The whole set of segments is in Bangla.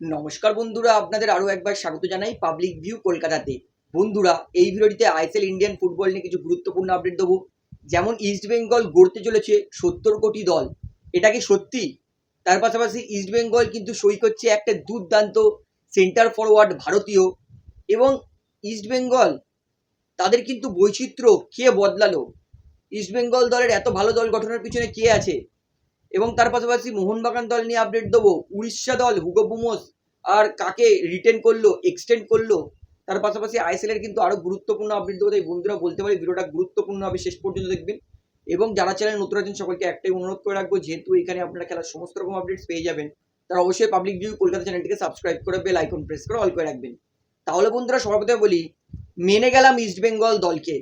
নমস্কার বন্ধুরা, আপনাদের আরও একবার স্বাগত জানাই পাবলিক ভিউ কলকাতাতে। বন্ধুরা, এই ভিডিওটিতে আইএসএল ইন্ডিয়ান ফুটবল নিয়ে কিছু গুরুত্বপূর্ণ আপডেট দেবো। যেমন ইস্ট বেঙ্গল গড়তে চলেছে সত্তর কোটি দল। এটা কি সত্যি? তার পাশাপাশি ইস্ট বেঙ্গল কিন্তু সই করছে একটা দুর্দান্ত সেন্টার ফরওয়ার্ড ভারতীয়। এবং ইস্ট বেঙ্গল তাদের কিন্তু বৈচিত্র্য কে বদলালো? ইস্ট বেঙ্গল দলের এত ভালো দল গঠনের পিছনে কে আছে? এবং তার পাশাপাশি মোহনবাগান দল নিয়ে আপডেট দেবো। উড়িষ্যা দল, হুগো বুমোস, আর কাকে রিটেন করল এক্সটেন্ড করল, তার পাশাপাশি আইএসএল এর কিন্তু আরও গুরুত্বপূর্ণ আপডেট দেবো। তাই বন্ধুরা বলতে পারি, ভিডিওটা গুরুত্বপূর্ণ হবে, শেষ পর্যন্ত দেখবেন। এবং যারা চ্যানেল নতুন আছেন, সকলকে একটাই অনুরোধ করে রাখব, যেহেতু এখানে আপনারা খেলার সমস্ত রকম আপডেটস পেয়ে যাবেন, তারা অবশ্যই পাবলিক ভিউ কলকাতা চ্যানেলটিকে সাবস্ক্রাইব করে বেল আইকন প্রেস করে অল করে রাখবেন। তাহলে বন্ধুরা সবার প্রথমে বলি, মেনে গেলাম ইস্ট বেঙ্গল দলকে।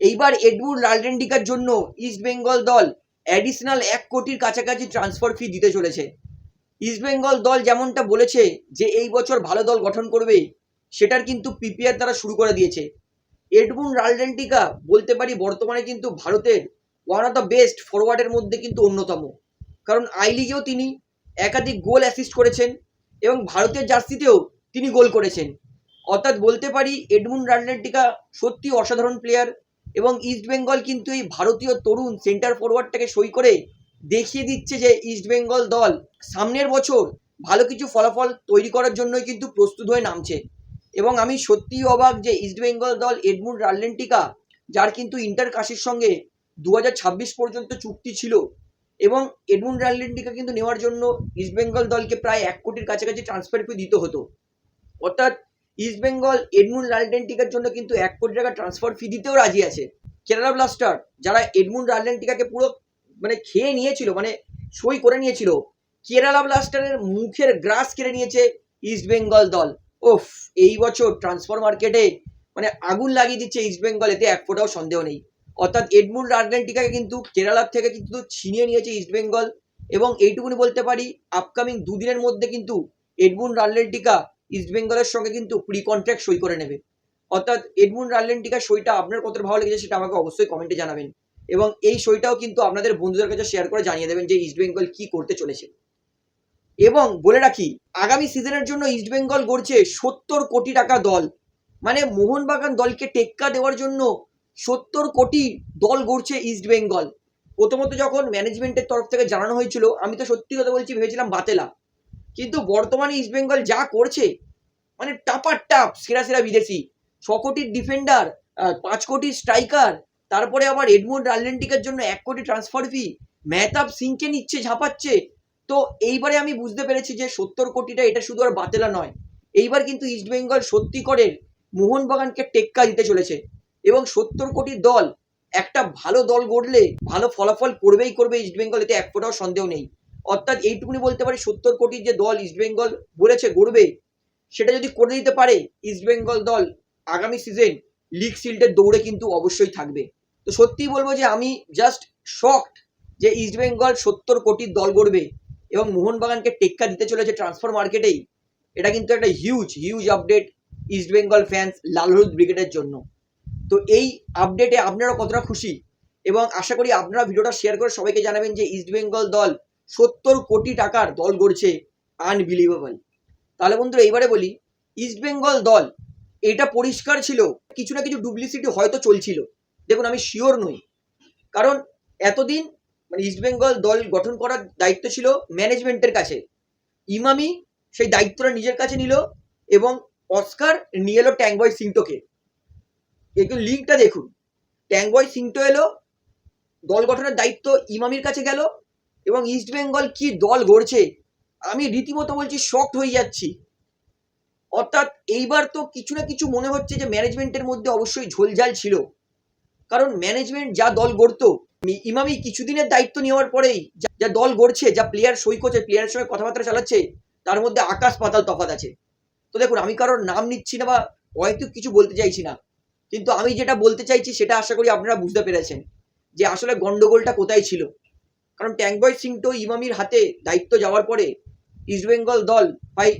এইবার এডউড লালডেন্ডিকার জন্য ইস্ট বেঙ্গল দল অ্যাডিশনাল এক কোটির কাছাকাছি ট্রান্সফার ফি দিতে চলেছে। ইস্টবেঙ্গল দল যেমনটা বলেছে যে এই বছর ভালো দল গঠন করবে, সেটার কিন্তু পিপিআর তারা শুরু করে দিয়েছে। এডমুন রালডেন্টিকা বলতে পারি বর্তমানে কিন্তু ভারতের ওয়ান অফ দ্য বেস্ট ফরওয়ার্ডের মধ্যে কিন্তু অন্যতম। কারণ আই লিগেও তিনি একাধিক গোল অ্যাসিস্ট করেছেন এবং ভারতের জার্সিতেও তিনি গোল করেছেন। অর্থাৎ বলতে পারি এডমুন রালডেন্টিকা সত্যি অসাধারণ প্লেয়ার এবং ইস্ট বেঙ্গল কিন্তু এই ভারতীয় তরুণ সেন্টার ফরওয়ার্ডটাকে সই করে দেখিয়ে দিচ্ছে যে ইস্ট বেঙ্গল দল সামনের বছর ভালো কিছু ফলাফল তৈরি করার জন্যই কিন্তু প্রস্তুত হয়ে নামছে। এবং আমি সত্যিই অবাক যে ইস্ট বেঙ্গল দল এডমুন রাল্লেন্টিকা যার কিন্তু ইন্টার কাশির সঙ্গে দু হাজার ছাব্বিশ পর্যন্ত চুক্তি ছিল এবং এডমুন রাল্লেন্টিকা কিন্তু নেওয়ার জন্য ইস্ট বেঙ্গল দলকে প্রায় এক কোটির কাছাকাছি ট্রান্সফার ফি দিতে হতো। অর্থাৎ ইস্ট বেঙ্গল এডমুন রাল্ডেন্টিকার জন্য কিন্তু এক কোটি টাকা ট্রান্সফার ফি দিতেও রাজি আছে। কেরালা ব্লাস্টার যারা এডমুন রাল্ডেন্টিকাকে পুরো মানে খেয়ে নিয়েছিল মানে সই করে নিয়েছিল কেরালা ব্লাস্টারের মুখের গ্রাস কেড়ে নিয়েছে ইস্ট বেঙ্গল দল। ওফ এই বছর ট্রান্সফার মার্কেটে মানে আগুন লাগিয়ে দিচ্ছে ইস্ট বেঙ্গল এতে এক ফোটাও সন্দেহ নেই। অর্থাৎ এডমুন রাল্ডেন্টিকাকে কিন্তু কেরালার থেকে কিন্তু ছিনিয়ে নিয়েছে ইস্ট বেঙ্গল এবং এইটুকুনি বলতে পারি আপকামিং দুদিনের মধ্যে কিন্তু এডমুন রাল্ডেন্টিকা ইস্ট বেঙ্গলের সঙ্গে কিন্তু প্রি কন্ট্রাক্ট সই করে নেবে। অর্থাৎ এডমুন রাল্লেন্টিকার সইটা আপনার কতটা ভালো লেগেছে সেটা আমাকে অবশ্যই কমেন্টে জানাবেন। এবং এই সইটাও কিন্তু আপনাদের বন্ধুদের কাছে শেয়ার করে জানিয়ে দেবেন যে ইস্ট বেঙ্গল কি করতে চলেছে। এবং বলে রাখি, আগামী সিজনের জন্য ইস্ট বেঙ্গল গড়ছে সত্তর কোটি টাকা দল। মানে মোহনবাগান দলকে টেক্কা দেওয়ার জন্য সত্তর কোটি দল গড়ছে ইস্ট বেঙ্গল প্রথমত যখন ম্যানেজমেন্টের তরফ থেকে জানানো হয়েছিল, আমি তো সত্যি কথা বলছি, ভেবেছিলাম বাতেলা। কিন্তু বর্তমানে ইস্ট বেঙ্গল যা করছে মানে টাপার টাপ, সেরা সেরা বিদেশি। ছ কোটির ডিফেন্ডার পাঁচ কোটির স্ট্রাইকার তারপরে আবার এডমন্ড রাল্লেন্টিকের জন্য এক কোটি ট্রান্সফার ফি মেহতাব সিংকে নিচ্ছে, ঝাঁপাচ্ছে। তো এইবারে আমি বুঝতে পেরেছি যে সত্তর কোটিটা এটা শুধু আর বাতেলা নয়, এইবার কিন্তু ইস্ট বেঙ্গল সত্যি করে মোহনবাগানকে টেক্কা দিতে চলেছে। এবং সত্তর কোটি দল, একটা ভালো দল গড়লে, ভালো ফলাফল করবেই করবে ইস্ট বেঙ্গল এতে এক ফোটাও সন্দেহ নেই। অর্থাৎ এইটুকুনি বলতে পারি সত্তর কোটির যে দল ইস্ট বেঙ্গল বলেছে, গড়বে, সেটা যদি করে দিতে পারে ইস্ট বেঙ্গল দল আগামী সিজন লিগ শিল্ডের দৌড়ে কিন্তু অবশ্যই থাকবে। তো সত্যিই বলব যে আমি জাস্ট শকড যে ইস্ট বেঙ্গল সত্তর কোটির দল গড়বে এবং মোহনবাগানকে টেক্কা দিতে চলেছে ট্রান্সফার মার্কেটেই এটা কিন্তু একটা huge huge update East Bengal fans লাল হলুদ ব্রিগেডের জন্য। তো এই আপডেটে আপনারা কতটা খুশি? এবং আশা করি আপনারা ভিডিওটা শেয়ার করে সবাইকে জানাবেন যে ইস্ট বেঙ্গল দল সত্তর কোটি টাকার দল গড়ছে আনবিলিভেবল তাহলে বন্ধুরা, এইবারে বলি ইস্ট বেঙ্গল দল, এটা পরিষ্কার ছিল, কিছু না কিছু ডুপ্লিসিটি হয়তো চলছিল। দেখুন, আমি শিওর নই। কারণ এতদিন মানে ইস্ট বেঙ্গল দল গঠন করার দায়িত্ব ছিল ম্যানেজমেন্টের কাছে। ইমামি সেই দায়িত্বটা নিজের কাছে নিল এবং অস্কার নিয়ে এলো ট্যাংবয় সিংটোকে একটু লিঙ্কটা দেখুন। ট্যাংবয় সিংটো এলো, দল গঠনের দায়িত্ব ইমামির কাছে গেল এবং ইস্ট বেঙ্গল কি দল গড়ছে? আমি রীতিমতো বলছি শক্ট হয়ে যাচ্ছি। অর্থাৎ এইবার তো কিছু না কিছু মনে হচ্ছে যে ম্যানেজমেন্টের মধ্যে অবশ্যই ঝোলঝাল ছিল। কারণ ম্যানেজমেন্ট যা দল গড়তো, ইমামি কিছুদিনের দায়িত্ব নেওয়ার পরেই যা- দল গড়ছে, যা প্লেয়ার সই করছে প্লেয়ারের সঙ্গে কথাবার্তা চালাচ্ছে, তার মধ্যে আকাশ পাতাল তফাৎ আছে। তো দেখুন, আমি কারোর নাম নিচ্ছি না বা হয়তো কিছু বলতে চাইছি না। কিন্তু আমি যেটা বলতে চাইছি, সেটা আশা করি আপনারা বুঝতে পেরেছেন যে আসলে গন্ডগোলটা কোথায় ছিল। কারণ ট্যাংবয় সিং তো ইমামির হাতে দায়িত্ব যাওয়ার পরে ইস্টবেঙ্গল দল ভাই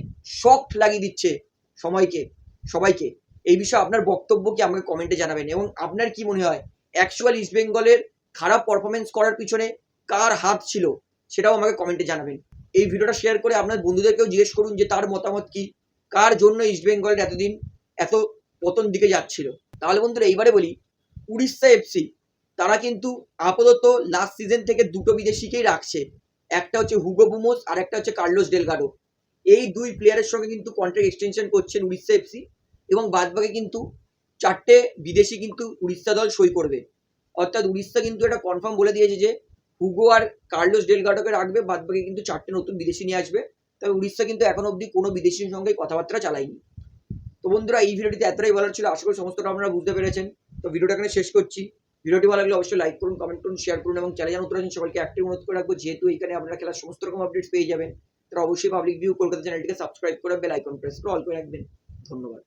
শক্ট লাগিয়ে দিচ্ছে সময়কে, সবাইকে। এই বিষয়ে আপনার বক্তব্য কি আমাকে কমেন্টে জানাবেন? এবং আপনার কি মনে হয়? অ্যাকচুয়াল ইস্টবেঙ্গলের খারাপ পারফরমেন্স করার পিছনে কার হাত ছিল? সেটাও আমাকে কমেন্টে জানাবেন। এই ভিডিওটা শেয়ার করে আপনার বন্ধুদেরকেও জিজ্ঞেস করুন যে তার মতামত কি? কার জন্য ইস্টবেঙ্গলের এতদিন এত পতন দিকে যাচ্ছিল? তাহলে বন্ধুরা এইবারে বলি, উড়িষ্যা এফসি তারা কিন্তু আপাতত লাস্ট সিজন থেকে দুটো বিদেশিকেই রাখছে। একটা হচ্ছে হুগো বুমোস আর একটা হচ্ছে কার্লোস ডেলগাডো এই দুই প্লেয়ারের সঙ্গে কিন্তু কন্ট্রাক্ট এক্সটেনশন করছেন উড়িষ্যা এফসি এবং বাদবাকি কিন্তু চারটে বিদেশি কিন্তু উড়িষ্যা দল সই করবে। অর্থাৎ উড়িষ্যা কিন্তু এটা কনফার্ম বলে দিয়েছে যে হুগো আর কার্লোস ডেলগাডোকে রাখবে বাদবাকি কিন্তু চারটে নতুন বিদেশি নিয়ে আসবে। তবে উড়িষ্যা কিন্তু এখন অবধি কোনো বিদেশির সঙ্গে কথাবার্তা চালায়নি। তো বন্ধুরা, এই ভিডিওটিতে এতটাই বলার ছিল। আশা করি সমস্তটা আপনারা বুঝতে পেরেছেন। তো ভিডিওটা এখানে শেষ করছি। ভিডিওটি ভালো লাগলে অবশ্যই লাইক করুন কমেন্ট করুন শেয়ার করুন এবং চ্যানেল নতুন আছেন সবাইকে অ্যাক্টিভ অনুরোধ করে রাখব, যেহেতু এখানে আপনারা খেলার সমস্ত রকম আপডেটস পেয়ে যাবেন, তারা অবশ্যই পাবলিক ভিউ কলকাতা চ্যানেলটিকে সাবস্ক্রাইব করে বেল আইকন প্রেস করে অল করে রাখবেন। ধন্যবাদ।